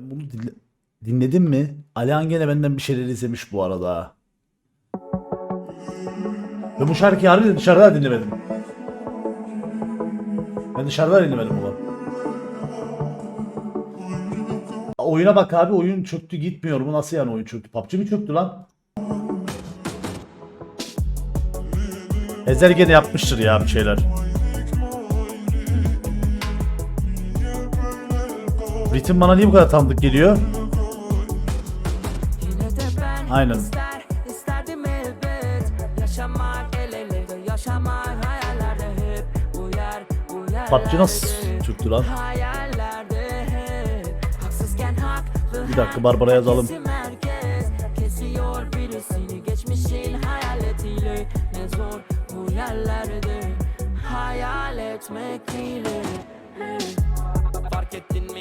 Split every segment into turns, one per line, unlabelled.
Ben bunu dinle- dinledim mi? Alihan gene benden bir şeyler izlemiş bu arada. Ben bu şarkıyı harbiden dışarıda dinlemedim. Ben dışarıda dinlemedim bunu. Oyuna bak abi oyun çöktü gitmiyor. Bu nasıl yani oyun çöktü? PUBG mi çöktü lan? Ezel gene yapmıştır ya bir şeyler. Ritim bana niye bu kadar tanıdık geliyor? Aynen. PUBG nasıl çöktü lan? Bir dakika Barbara yazalım.
Fark ettin mi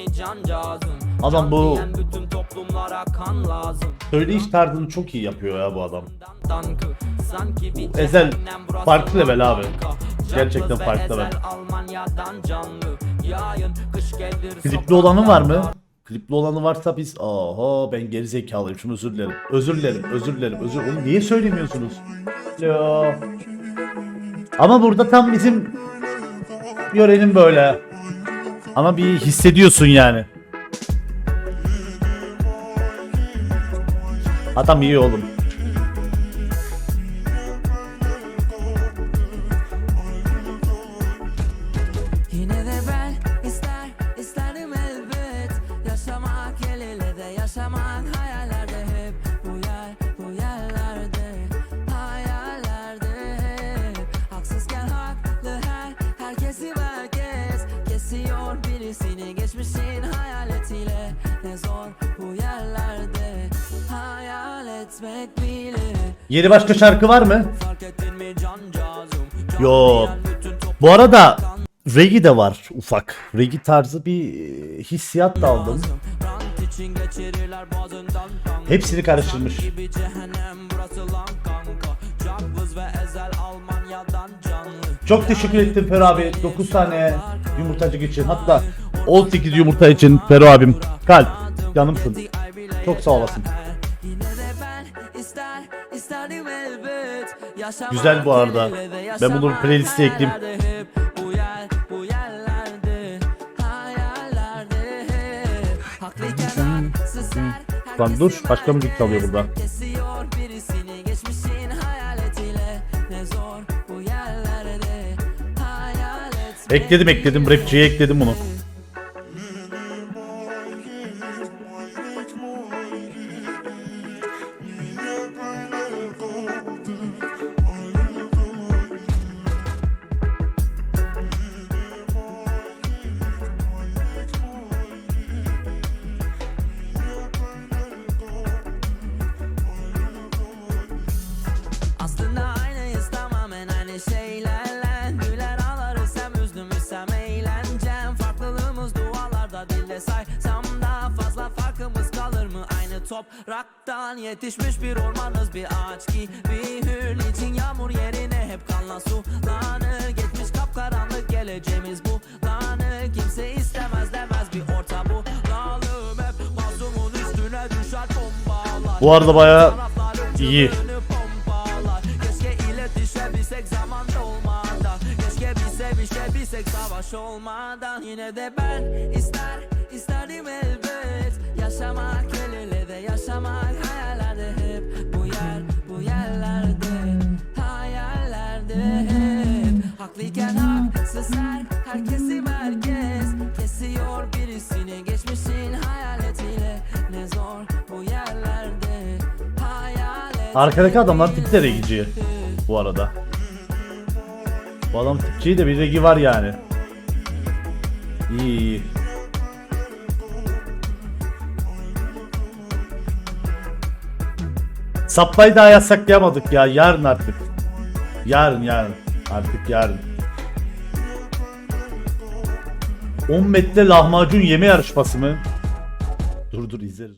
Adam bu-
diyen bütün toplumlara kan lazım
Söyleyiş tarzını çok iyi yapıyor ya bu adam.
Dankı, sanki bir
Ezel
cehennem burası
farklı level abi.
banka.
Gerçekten
ve
farklı
Ezel
level.
Almanya'dan canlı Yayın kış gelir
Klipli olanı var mı? Klipli olanı varsa biz oho ben geri zekalıyım şunu özür dilerim. Özür dilerim, özür dilerim, özür Oğlum niye söylemiyorsunuz? Alo. Ama burada tam bizim yörenin böyle. Ama bir hissediyorsun yani. Adam iyi oğlum.
Birisini geçmişin hayaletiyle Ne zor bu yerlerde hayal etmek bile
Yeni başka şarkı var mı?
Fark ettin mi cancağızım
Yok. Bu arada Regi de var ufak. Regi tarzı bir e, hissiyat da aldım. Hepsini karıştırmış. Çok teşekkür ettim Fero abi. 9 tane yumurtacık için. Hatta 18 yumurta için Fero abim. Kalp. Canımsın. Çok sağ olasın. Güzel bu arada. Ben bunu playlist'e ekleyeyim. Lan dur, başka müzik çalıyor burada. Ekledim ekledim. Rapçiye ekledim bunu.
Topraktan yetişmiş bir ormanız bir ağaç gibi. Hür için yağmur yerine hep kanla sulanır Geçmiş? Kapkaranlık geleceğimiz bu lanı Kimse istemez demez bir orta bu. Lalım hep mazlumun üstüne düşer bombalar.
Bu arada bayağı iyi.
savaş olmadan. Yine de ben ister isterdim elbet Yaşamak el ele de yaşamak hayallerde hep Bu yer bu yerlerde hayallerde hep Haklıyken haksız her herkesi merkez Kesiyor birisini geçmişin hayaletiyle Ne zor bu yerlerde hayal
Arkadaki adamlar tip de regici. Bu arada. Bu adam tipçi de bir regi var yani. İyi iyi. Saplayı daha yasaklayamadık ya. Yarın artık. Yarın yarın. Artık yarın. 10 metre lahmacun yeme yarışması mı? Dur dur izleriz.